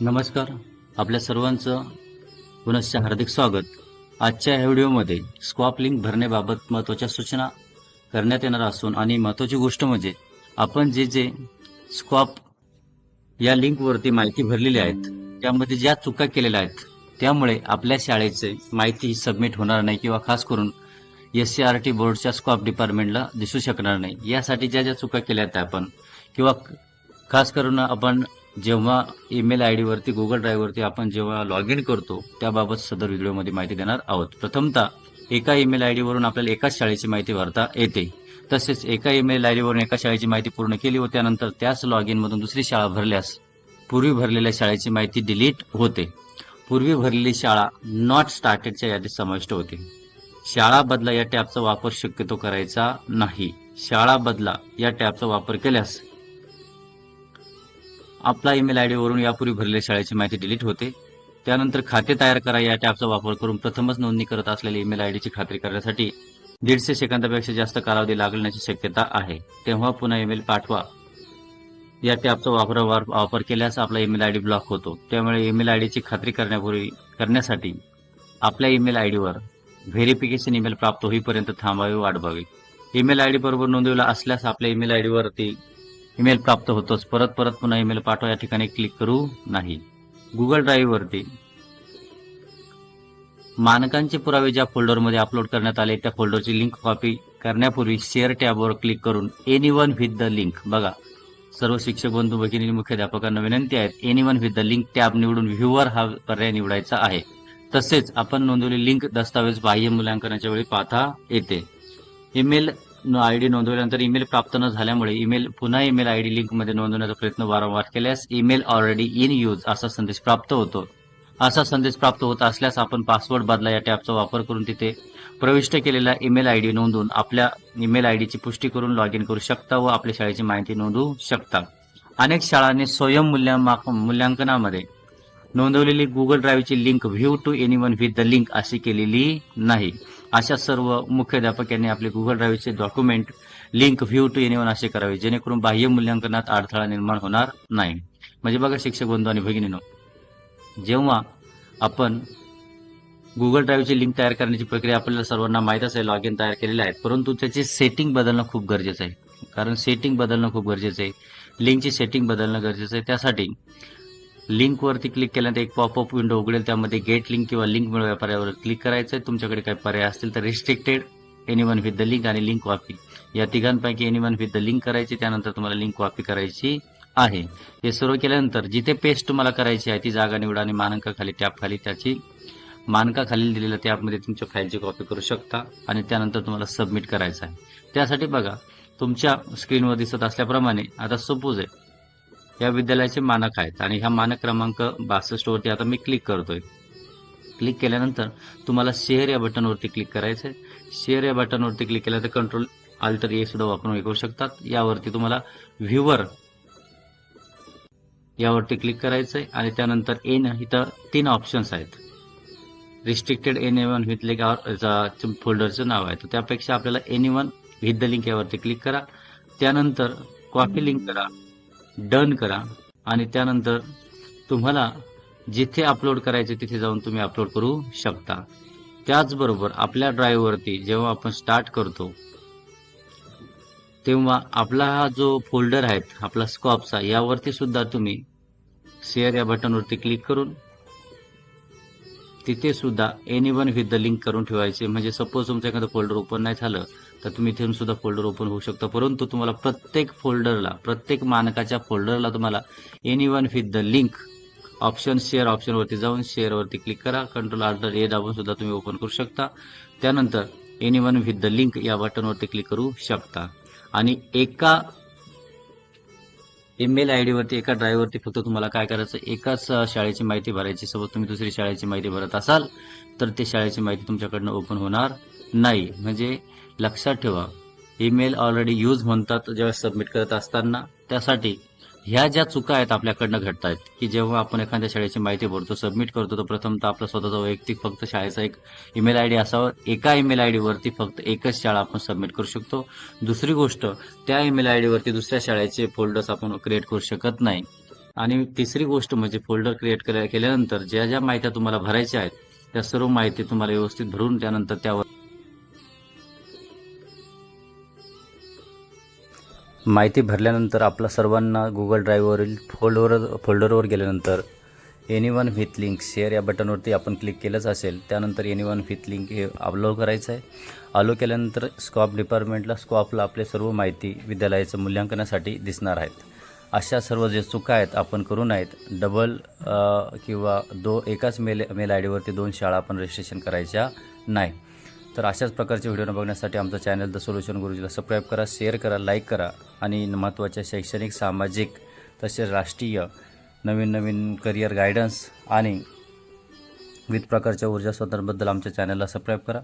नमस्कार. आपल्या सर्वांचं पुनश्च हार्दिक स्वागत. आजच्या ह्या व्हिडिओमध्ये स्क्वॉप लिंक भरण्याबाबत महत्त्वाच्या सूचना करण्यात येणार असून आणि महत्त्वाची गोष्ट म्हणजे आपण जे जे स्क्वॉप या लिंकवरती माहिती भरलेली आहेत त्यामध्ये ज्या चुका केलेल्या आहेत त्यामुळे आपल्या शाळेचे माहिती सबमिट होणार नाही किंवा खास करून एस सी आर टी बोर्डच्या स्कॉप डिपार्टमेंटला दिसू शकणार नाही. यासाठी ज्या ज्या चुका केल्या आहेत आपण किंवा खास करून आपण जेव्हा ईमेल आय डीवरती गुगल ड्राईव्हवरती आपण जेव्हा लॉग इन करतो त्याबाबत सदर व्हिडिओमध्ये माहिती देणार आहोत. प्रथमतः एका ईमेल आय डीवरून आपल्याला एकाच शाळेची माहिती भरता येते. तसेच एका ईमेल आय डीवरून एका शाळेची माहिती पूर्ण केली व त्यानंतर त्याच लॉग इनमधून दुसरी शाळा भरल्यास पूर्वी भरलेल्या शाळेची माहिती डिलीट होते. पूर्वी भरलेली शाळा नॉट स्टार्टेडच्या यादीत समाविष्ट होते. शाळा बदला या टॅबचा वापर शक्यतो करायचा नाही. शाळा बदला या टॅबचा वापर केल्यास आपला ईमेल आय वरून यापूर्वी भरलेल्या शाळेची माहिती डिलीट होते. त्यानंतर खाते तयार करा या टॅबचा वापर करून प्रथमच नोंदणी करत असलेल्या ईमेल आय ची खात्री करण्यासाठी दीडशे सेकंदापेक्षा जास्त कालावधी लागण्याची शक्यता आहे. तेव्हा पुन्हा ईमेल पाठवा. या टॅबचा वापर वापर केल्यास आपला ईमेल आय डी ब्लॉक होतो. त्यामुळे ईमेल आय ची खात्री करण्यापूर्वी करण्यासाठी आपल्या ईमेल आय वर व्हेरिफिकेशन ईमेल प्राप्त होईपर्यंत थांबावी वाढवावी ईमेल आय डी बरोबर नोंदवला असल्यास आपल्या ईमेल आय वरती ईमेल प्राप्त होतोच. परत परत पुन्हा ईमेल पाठवा या ठिकाणी क्लिक करू नाही. गुगल ड्राईव्हवरती मानकांचे पुरावे ज्या फोल्डरमध्ये अपलोड करण्यात आले त्या फोल्डरची लिंक कॉपी करण्यापूर्वी शेअर टॅबवर क्लिक करून anyone with the link बघा. सर्व शिक्षक बंधू भगिनी मुख्याध्यापकांना विनंती आहे anyone with the link tab निवडून व्ह्यूवर हा पर्याय निवडायचा आहे. तसेच आपण नोंदवलेली लिंक दस्तावेज बाह्य मूल्यांकनाच्या वेळी पाहता येते. ईमेल आय डी नोंदवल्यानंतर ईमेल प्राप्त न झाल्यामुळे ईमेल पुन्हा ईमेल आय डी लिंकमध्ये नोंदवण्याचा प्रयत्न वारंवार केल्यास ईमेल ऑलरेडी इन यूज असा संदेश प्राप्त होतो. असा संदेश प्राप्त होत असल्यास आपण पासवर्ड बदला या टॅबचा वापर करून तिथे प्रविष्ट केलेला ईमेल आय डी नोंदवून आपल्या ईमेल आय डीची पुष्टी करून लॉग इन करू शकता व आपल्या शाळेची माहिती नोंदवू शकता. अनेक शाळांनी स्वयं मूल्यांमा- मूल्यांकनामध्ये नोंदवलेली Google ड्राईव्हची link view to anyone with the link अशी केलेली नाही. अशा सर्व मुख्याध्यापकांनी आपले Google ड्राईव्हचे document link view to anyone असे करावे. जेणेकरून बाह्य मूल्यांकनात अडथळा निर्माण होणार नाही. म्हणजे बघा शिक्षक बंधू आणि भगिनीनो जेव्हा आपण गुगल ड्राईव्हची लिंक तयार करण्याची प्रक्रिया आपल्याला सर्वांना माहीत असेल लॉग इन तयार केलेले आहेत परंतु त्याचे सेटिंग बदलणं खूप गरजेचं आहे. कारण सेटिंग बदलणं खूप गरजेचं आहे. लिंकची सेटिंग बदलणं गरजेचं आहे. त्यासाठी लिंकवरती क्लिक केल्यानंतर एक पॉपअप विंडो उघडेल. त्यामध्ये गेट लिंक किंवा लिंक मिळवा पर्यायावर क्लिक करायचं आहे तुमच्याकडे काही पर्याय असतील तर restricted anyone with the link आणि लिंक कॉपी या तिघांपैकी anyone with the link करायची त्यानंतर तुम्हाला लिंक कॉपी करायची आहे. हे सर्व केल्यानंतर जिथे पेस्ट तुम्हाला करायची आहे ती जागा निवडा आणि मानकाखाली टॅपखाली त्याची मानकाखाली दिलेल्या टॅबमध्ये तुमच्या फाईलची कॉपी करू शकता आणि त्यानंतर तुम्हाला सबमिट करायचं आहे. त्यासाठी बघा तुमच्या स्क्रीनवर दिसत असल्याप्रमाणे आता सपोज आहे या विद्यालयाचे मानक आहेत. आणि ह्या मानक क्रमांक बासष्ट वरती आता मी क्लिक करतोय. क्लिक केल्यानंतर तुम्हाला शेअर या बटनवरती क्लिक करायचं आहे शेअर या बटनवरती क्लिक केल्यानंतर कंट्रोल अल्टर ए सुद्धा वापरून हे करू शकतात. यावरती तुम्हाला व्ह्यूवर यावरती क्लिक करायचं आहे आणि त्यानंतर एन इथं तीन ऑप्शन्स आहेत. Restricted anyone with link फोल्डरचं नाव आहे. तर त्यापेक्षा आपल्याला anyone with the link यावरती क्लिक करा. त्यानंतर कॉपी लिंक करा. डन करा आणि त्यानंतर तुम्हाला जिथे अपलोड करायचे तिथे जाऊन तुम्ही अपलोड करू शकता. त्याचबरोबर आपल्या ड्राईव्हवरती जेव्हा आपण स्टार्ट करतो तेव्हा आपला हा जो फोल्डर आहे आपला स्कॉपचा यावरती सुद्धा तुम्ही शेअर या बटनवरती क्लिक करून तिथे सुद्धा anyone with the link करून ठेवायचे. म्हणजे सपोज तुमचं एखादं फोल्डर ओपन नाही झालं तर तुम्ही इथून सुद्धा फोल्डर ओपन होऊ शकता. परंतु तुम्हाला प्रत्येक फोल्डरला प्रत्येक मानकाच्या फोल्डरला तुम्हाला anyone with the link option share ऑप्शनवरती जाऊन शेअरवरती क्लिक करा. कंट्रोल आल्टर ए दाबून सुद्धा तुम्ही ओपन करू शकता. त्यानंतर anyone with the link या बटनवरती क्लिक करू शकता. आणि एका ईमेल आय डीवरती एका ड्राईव्हवरती फक्त तुम्हाला काय करायचं? एकाच शाळेची माहिती भरायची. सोबत तुम्ही दुसरी शाळेची माहिती भरत असाल तर ते शाळेची माहिती तुमच्याकडनं ओपन होणार नाही. म्हणजे लक्षात ठेवा. ईमेल ऑलरेडी यूज म्हणतात जेव्हा सबमिट करत असताना. त्यासाठी ह्या ज्या चुका आहेत आपल्याकडनं घडत आहेत की जेव्हा आपण एखाद्या शाळेची माहिती भरतो सबमिट करतो तर प्रथमतः आपला स्वतःचा वैयक्तिक फक्त शाळेचा एक ईमेल आय डी असावा. एका ईमेल आय डीवरती फक्त एकच शाळा आपण सबमिट करू शकतो. दुसरी गोष्ट त्या ईमेल आय डीवरती दुसऱ्या शाळेचे फोल्डर्स आपण क्रिएट करू शकत नाही. आणि तिसरी गोष्ट म्हणजे फोल्डर क्रिएट केल्यानंतर ज्या ज्या माहित्या तुम्हाला भरायच्या आहेत त्या सर्व माहिती तुम्हाला व्यवस्थित भरून त्यानंतर त्यावर माहिती भरल्यानंतर आपला सर्वांना गुगल ड्राईव्हवरील फोल्डवर फोल्डरवर गेल्यानंतर anyone with link share या बटनवरती आपण क्लिक केलंच असेल. त्यानंतर एनी वन विथ लिंक हे अपलोड करायचं आहे. अलो केल्यानंतर स्कॉप डिपार्टमेंटला स्कॉपला आपले सर्व माहिती विद्यालयाचं मूल्यांकनासाठी दिसणार आहेत. अशा सर्व जे चुका आहेत आपण करू नयेत डबल किंवा दो एकाच मेल मेल आय डीवरती दोन शाळा आपण रजिस्ट्रेशन करायच्या नाही. तर अशाच प्रकारचे व्हिडिओ बघण्यासाठी आमचं चॅनल द सोल्युशन गुरुजीला सबस्क्राईब करा शेअर करा लाईक करा आणि महत्त्वाच्या शैक्षणिक सामाजिक तसेच राष्ट्रीय नवीन नवीन करिअर गायडन्स आणि विविध प्रकारच्या ऊर्जा स्रोतांबद्दल आमच्या चॅनलला सबस्क्राईब करा.